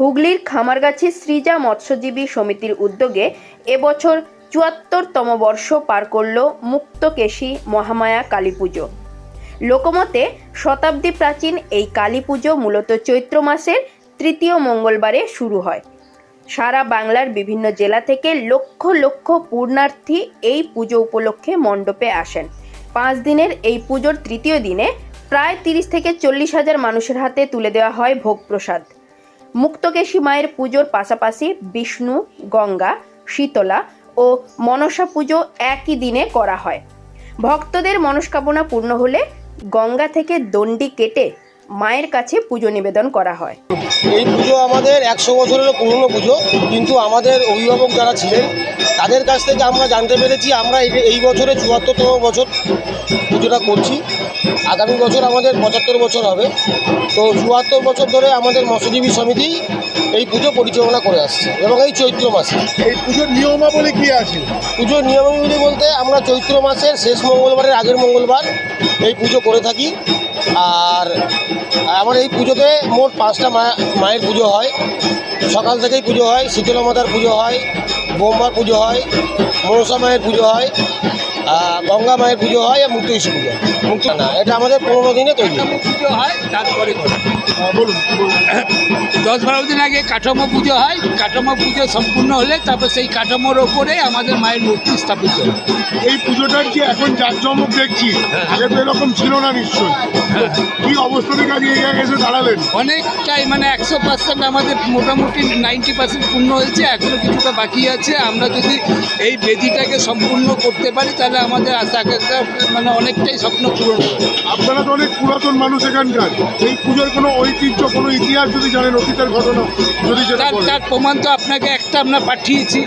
হুগলির খামারগাছি সৃজা মৎস্যজীবী সমিতির উদ্যোগে এবছর চুয়াত্তরতম বর্ষ পার করল মুক্তকেশী মহামায়া কালী পুজো লোকমতে শতাব্দী প্রাচীন এই কালী পুজো মূলত চৈত্র মাসের তৃতীয় মঙ্গলবারে শুরু হয়। সারা বাংলার বিভিন্ন জেলা থেকে লক্ষ লক্ষ পূর্ণার্থী এই পুজো উপলক্ষে মণ্ডপে আসেন। পাঁচ দিনের এই পুজোর তৃতীয় দিনে প্রায় তিরিশ থেকে চল্লিশ হাজার মানুষের হাতে তুলে দেওয়া হয় ভোগ প্রসাদ মুক্তকেশী মায়ের পুজোর পাশাপাশি বিষ্ণু, গঙ্গা, শীতলা ও মনসা পুজো একই দিনে করা হয়। ভক্তদের মনস্কামনা পূর্ণ হলে গঙ্গা থেকে দণ্ডি কেটে মায়ের কাছে পুজো নিবেদন করা হয়। এই পুজো আমাদের একশো বছরেরও পুরনো পুজো কিন্তু আমাদের অভিভাবক যারা ছিলেন তাদের কাছ থেকে আমরা জানতে পেরেছি আমরা এই- এই বছরে চুয়াত্তরতম বছর পুজোটা করছি। আগামী বছর আমাদের পঁচাত্তর বছর হবে। তো চুয়াত্তর বছর ধরে আমাদের মৎস্যজীবী সমিতি এই পুজো পরিচালনা করে আসছে এবং এই চৈত্র মাসে। এই পুজোর নিয়মাবলী কি আছে? পুজোর নিয়মাবলী বলতে আমরা চৈত্র মাসের শেষ মঙ্গলবারের আগের মঙ্গলবার এই পুজো করে থাকি। আর আমার এই পুজোতে মোট পাঁচটা মায়ের পুজো হয়। সকাল থেকেই পুজো হয় শীতলা মাতার পুজো হয় বোম্বার পুজো হয়, মনসা মায়ের পুজো হয়। গঙ্গা মায়ের পুজো হয় আর মুক্তেশ্বর পুজো মুক্ত না এটা আমাদের পনেরো দিনে তৈরি পুজো হয় তারপরে বলুন। দশ বারো দিন আগে কাঠামো পুজো হয় কাঠামো পুজো সম্পূর্ণ হলে তারপর সেই কাঠামোর ওপরে আমাদের মায়ের মূর্তি স্থাপিত হয়। এই পুজোটার যে এখন জাঁকজমক দেখছি আগে তো এরকম ছিল না নিশ্চয়ই। কি অবস্থা থেকে জায়গায় এসে দাঁড়ালেন? অনেকটাই মানে একশো পার্সেন্ট আমাদের মোটামুটি নাইনটি পার্সেন্ট পূর্ণ হয়েছে এখনও কিছুটা বাকি আছে। আমরা যদি এই বেদিটাকে সম্পূর্ণ করতে পারি তাহলে আমাদের আশা মানে অনেকটাই স্বপ্ন পূরণ হবে। আপনারা তো অনেক পুরাতন মানুষ এখানকার। এই পুজোর কোনো ঐতিহ্য কোনো ইতিহাস যদি জানেন অতীতের ঘটনা যদি। তার প্রমাণ তো আপনাকে একটা আমরা পাঠিয়েছি।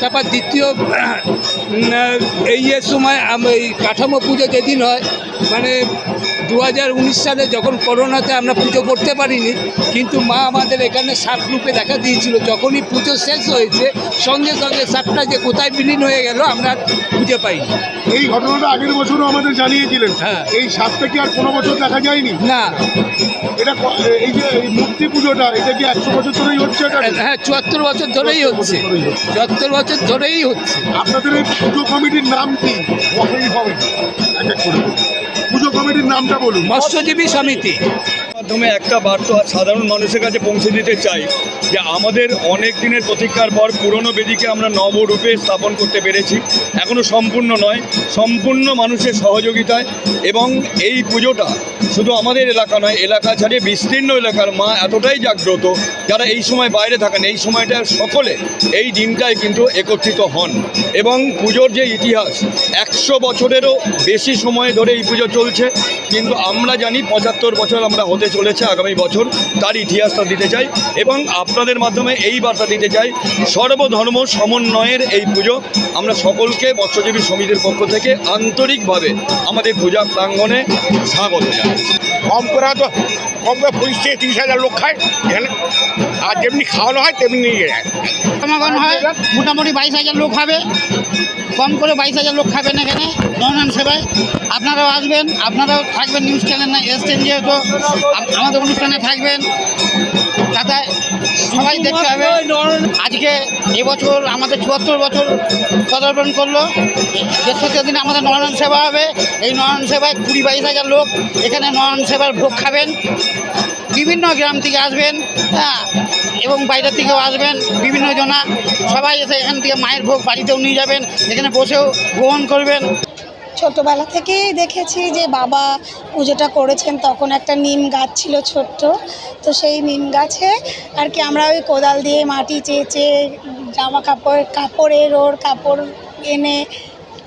তারপর দ্বিতীয় এই এর সময় আম- এই কাঠামো পুজো যেদিন হয় মানে দু হাজার উনিশ সালে যখন করোনাতে আমরা পুজো করতে পারিনি কিন্তু মা আমাদের এখানে সাপ রূপে দেখা দিয়েছিল। যখনই পুজো শেষ হয়েছে সঙ্গে সঙ্গে সাপটা যে কোথায় বিলীন হয়ে গেল আমরা খুঁজে পাইনি। এই ঘটনাটা আগের বছরও আমাদের জানিয়েছিলেন। হ্যাঁ। এই সাপটা কি আর কোনো বছর দেখা যায়নি? না। এটা এই যে মূর্তি পুজোটা এটা কি একশো বছর ধরেই হচ্ছে হ্যাঁ চুয়াত্তর বছর ধরেই হচ্ছে। চুয়াত্তর বছর ধরেই হচ্ছে। আপনাদের এই পুজো কমিটির নাম কি? হবে এক এক করে পুজো কমিটির নামটা বলুন। মৎস্যজীবী সমিতি। মাধ্যমে একটা বার্তা সাধারণ মানুষের কাছে পৌঁছে দিতে চাই যে আমাদের অনেক দিনের প্রতীক্ষার পর পুরনো বেদিকে আমরা নবরূপে স্থাপন করতে পেরেছি। এখনও সম্পূর্ণ নয়, সম্পূর্ণ মানুষের সহযোগিতায় এবং এই পুজোটা শুধু আমাদের এলাকা নয়, এলাকা ছাড়িয়ে বিস্তীর্ণ এলাকার মা এতটাই জাগ্রত যারা এই সময় বাইরে থাকেন, এই সময়টা সকলে এই দিনটায় কিন্তু একত্রিত হন এবং পুজোর যে ইতিহাস, একশো বছরেরও বেশি সময় ধরে এই পুজো চলছে। কিন্তু আমরা জানি পঁচাত্তর বছর আমরা হতে চলেছে আগামী বছর, তার ইতিহাসটা দিতে চাই এবং আপনাদের মাধ্যমে এই বার্তা দিতে চাই, সর্বধর্ম সমন্বয়ের এই পুজো আমরা সকলকে মৎস্যজীবী সমিতির পক্ষ থেকে আন্তরিকভাবে আমাদের পূজা প্রাঙ্গণে স্বাগত জানাই। কম করে তো কম পঁচিশ থেকে তিরিশ হাজার লোক খায় আর যেমনি খাওয়ানো হয়, তেমনি নিয়ে যায়। সমাগম হয়, মোটামুটি বাইশ হাজার লোক হবে। কম করে বাইশ হাজার লোক খাবেন এখানে নয়নান সেবায়। আপনারাও আসবেন, আপনারাও থাকবেন নিউজ চ্যানেল না এসছেন যেহেতু আম- আমাদের অনুষ্ঠানে থাকবেন। যাতে সবাই দেখতে হবে। আজকে এবছর আমাদের চুয়াত্তর বছর পদার্পণ করল। দেড়শো দিন আমাদের নরনাম সেবা হবে। এই নরনাম সেবায় কুড়ি বাইশ হাজার লোক এখানে নরনাম সেবার ভোগ খাবেন। বিভিন্ন গ্রাম থেকে আসবেন হ্যাঁ এবং বাইরে থেকেও আসবেন বিভিন্ন জনা। সবাই এসে এখান থেকে মায়ের ভোগ বাড়িতেও নিয়ে যাবেন। এখানে বসেও গ্রহণ করবেন। ছোটোবেলা থেকেই দেখেছি যে বাবা পুজোটা করেছেন, তখন একটা নিম গাছ ছিল ছোট্ট। তো সেই নিম গাছে আর কি আমরা ওই কোদাল দিয়ে মাটি চেঁচে জামা কাপড়, কাপড়ের ওর কাপড় এনে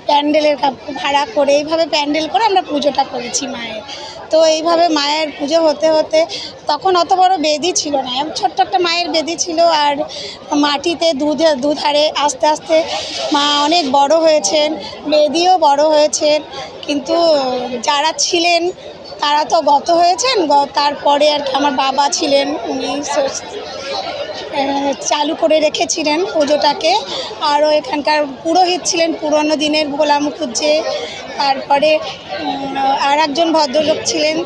প্যান্ডেলের ভাড়া করে, এইভাবে প্যান্ডেল করে আমরা পুজোটা করেছি মায়ের। তো এইভাবে মায়ের পুজো হতে হতে তখন অত বড় বেদি ছিল না। ছোট্ট একটা মায়ের বেদি ছিল আর মাটিতে দুধে, দুধারে আস্তে আস্তে মা অনেক বড় হয়েছেন, বেদিও বড় হয়েছেন। কিন্তু যারা ছিলেন, তারা তো গত হয়েছেন। তারপরে আর কি আমার বাবা ছিলেন, উনি চালু করে রেখেছিলেন পুজোটাকে। আরও এখানকার পুরোহিত ছিলেন পুরনো দিনের ভোলা মুখুজ্জে। তারপরে আর একজন ভদ্রলোক ছিলেন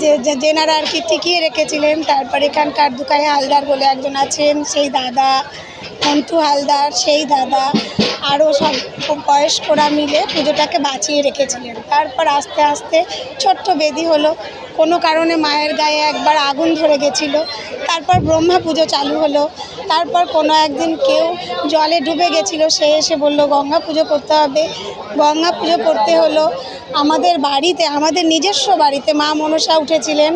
যে যেনারা আর কি টিকিয়ে রেখেছিলেন। তারপরে এখানকার দুকাই হালদার বলে একজন আছেন, সেই দাদা, মন্টু হালদার, সেই দাদা, আরও সব বয়স্করা মিলে পুজোটাকে বাঁচিয়ে রেখেছিলেন। তারপর আস্তে আস্তে ছোট্ট বেদি হলো। কোনো কারণে মায়ের গায়ে একবার আগুন ধরে গেছিল। তারপর ব্রহ্মা পুজো চালু হলো। তারপর কোনো একদিন কেউ জলে ডুবে গেছিল, সে এসে বলল, গঙ্গা পুজো করতে হবে। গঙ্গা পুজো করতে হলো আমাদের বাড়িতে, আমাদের নিজস্ব বাড়িতে। মা মনসা উঠেছিলেন।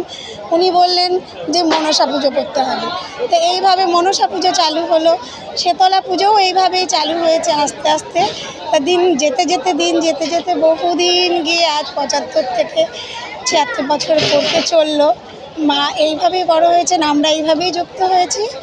উনি বললেন যে, মনসা পুজো করতে হবে। তো এইভাবে মনসা পুজো চালু হলো। শেতলা পুজোও এইভাবেই চালু হয়েছে আস্তে আস্তে। তা দিন যেতে যেতে দিন, যেতে যেতে বহুদিন গিয়ে আজ পঁচাত্তর থেকে ছিয়াত্তর বছর পড়তে চলল। মা এইভাবেই বড় হয়েছেন আমরা এইভাবেই যুক্ত হয়েছি।